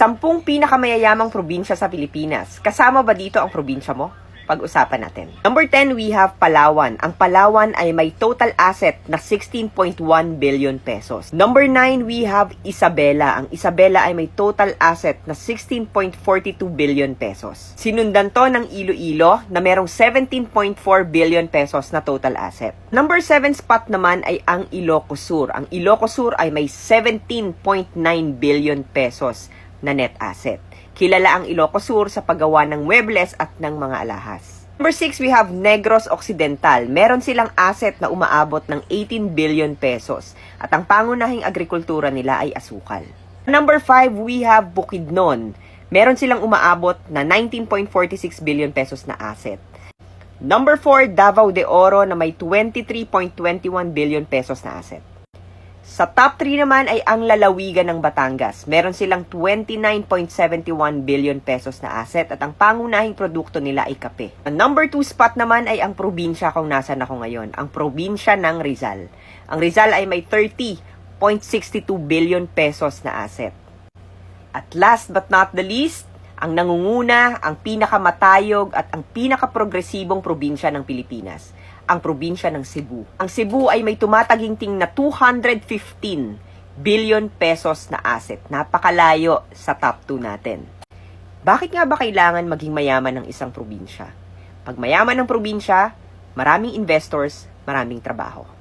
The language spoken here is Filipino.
Sampung pinakamayayamang probinsya sa Pilipinas. Kasama ba dito ang probinsya mo? Pag-usapan natin. Number 10, we have Palawan. Ang Palawan ay may total asset na 16.1 billion pesos. Number 9, we have Isabela. Ang Isabela ay may total asset na 16.42 billion pesos. Sinundan to ng Iloilo na merong 17.4 billion pesos na total asset. Number 7 spot naman ay ang Ilocos Sur. Ang Ilocos Sur ay may 17.9 billion pesos na net asset. Kilala ang Ilocos Sur sa paggawa ng muebles at ng mga alahas. Number 6, we have Negros Occidental. Meron silang asset na umaabot ng 18 billion pesos at ang pangunahing agrikultura nila ay asukal. Number 5, we have Bukidnon. Meron silang umaabot na 19.46 billion pesos na asset. Number 4, Davao de Oro na may 23.21 billion pesos na asset. Sa top 3 naman ay ang lalawigan ng Batangas. Meron silang 29.71 billion pesos na asset at ang pangunahing produkto nila ay kape. Ang number 2 spot naman ay ang probinsya kung nasan ako ngayon, ang probinsya ng Rizal. Ang Rizal ay may 30.62 billion pesos na asset. At last but not the least, ang nangunguna, ang pinakamatayog at ang pinakaprogresibong probinsya ng Pilipinas, ang probinsya ng Cebu. Ang Cebu ay may tumataginting na 215 billion pesos na asset. Napakalayo sa top 2 natin. Bakit nga ba kailangan maging mayaman ng isang probinsya? Pag mayaman ng probinsya, maraming investors, maraming trabaho.